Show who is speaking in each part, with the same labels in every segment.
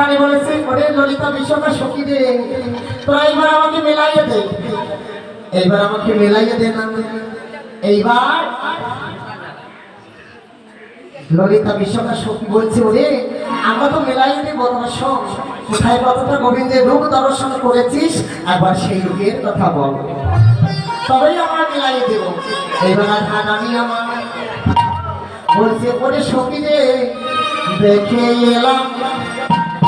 Speaker 1: রানী বলেছে, ওরে ললিতা বিশ্বকা সখী রে তোরা এইবার আমাকে মেলাইয়ে দে। এইবার আমাকে মেলাইয়ে দে না। এইবার ললিতা বিশ্বকা সখী বলছে, ওরে, আমরা তো মেলাইয়ে দেবো তোমার সব। কোথায় কতটা গোবিন্দের রূপ দর্শন করেছিস? একবার সেই রূপের কথা বল। তবেই আমরা মেলাইয়ে দেবো। এইবার আর রানী আমার। বলছে, ওরে সখী রে দেখে এলাম।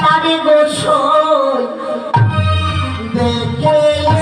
Speaker 1: আরে গোসল দেখে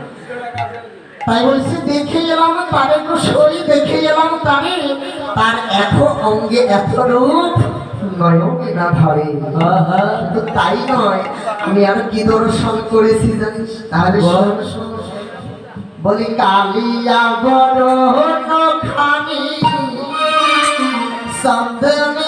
Speaker 1: তাই বলছি দেখে এলাম তারে সই দেখে এলাম তারে। তার এত অঙ্গে এত রূপ নয়নে না ধরে। তো তাই নয় আমি আর কি দর্শন করেছি জানিস? তাহলে। বলি। কালিয়া বড় খানি সন্দনেতে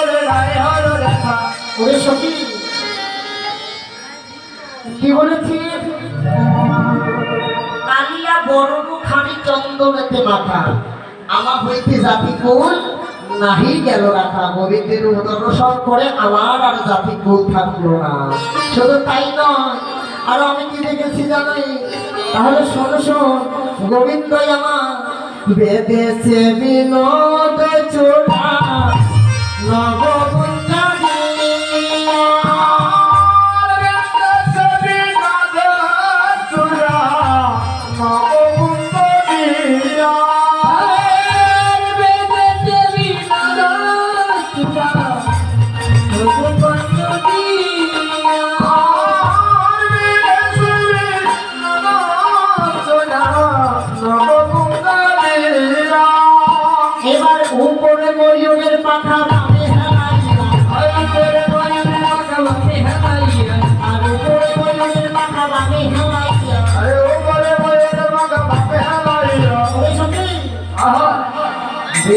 Speaker 2: করে নাই হলো দেখা।
Speaker 1: ওরে সখী কি বলেছি বড় খানি চন্দনেতে মাথা। আমা হইতে জাতি কুল নাহি গেল রাখা গোবিন্দের দর্শন করে আমার আর জাতি কুল থাকল না। শুধু তাই নয়, আর আমি কি দেখেছি জানি তাহলে শোন শোন গোবিন্দ আমার বেদেশে বিনোদ চোরা এবার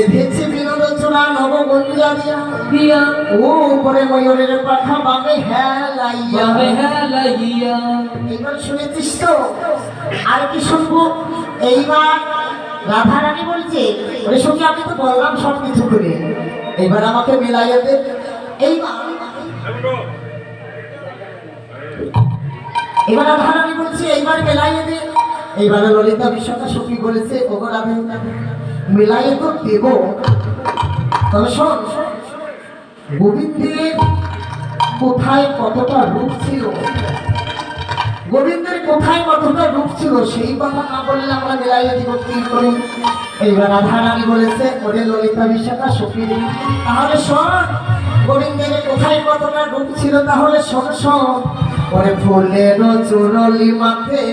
Speaker 1: বেঁধেছে বিনোদ চূড়া নবগঞ্জা দিয়া ও উপরে ময়ূরের পাখা বামে হেলাইয়া। এবার শুনেছিস তো? আর কি শুনব? এইবার রাধা রানী বলছে ওরে সঙ্গে আমি তো বললাম সব কিছু করে। এইবার আমাকে মেলাইয়া দে। এইবার এবার রাধা রানী বলছে এইবার মেলাইয়া দে। এইবার ললিতা বিশ্বকা সখী বলেছে ওগো রাধে। মেলাইয়া তো দেব তবে শোন, গোবিন্দের কোথায় কতটা রূপ ছিল? গোবিন্দের কোথায় কতটা রূপ ছিল, সেই কথা না বললে আমরা মেলাইয়া দিব কি করি? এইবার রাধা রানী বলেছে, ওরে ললিতা বিশাখা, সখী। তাহলে শোন, গোবিন্দের কোথায় কতটা রূপ ছিল, তাহলে শোন শোন। ওরে ফুলের চুরলি মাথে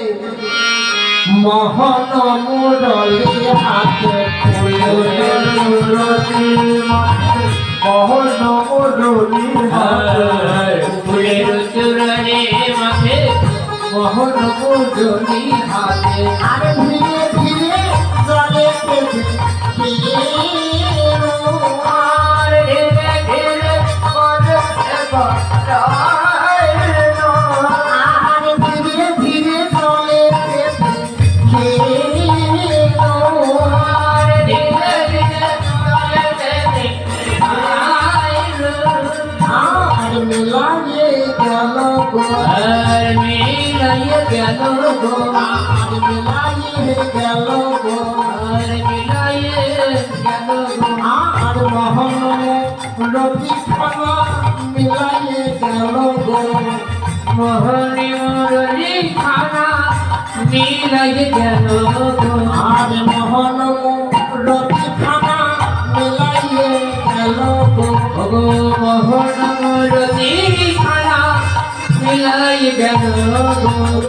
Speaker 1: মোহন মুরলি হাতে ফুলের চুরলি
Speaker 2: মোহন মুরলি হাতে
Speaker 3: ফুলের চূড়নে
Speaker 2: মোহন মুজনি হাতে
Speaker 1: আর মিলায়ে গেল গো
Speaker 2: আর মিলাইয়ে গেল গো
Speaker 1: আর মিলায়ে গেল গো
Speaker 2: আর মিলাইয়ে গেল গো
Speaker 1: আর মোহন রবি
Speaker 2: মিলাইয়ে
Speaker 1: মোহন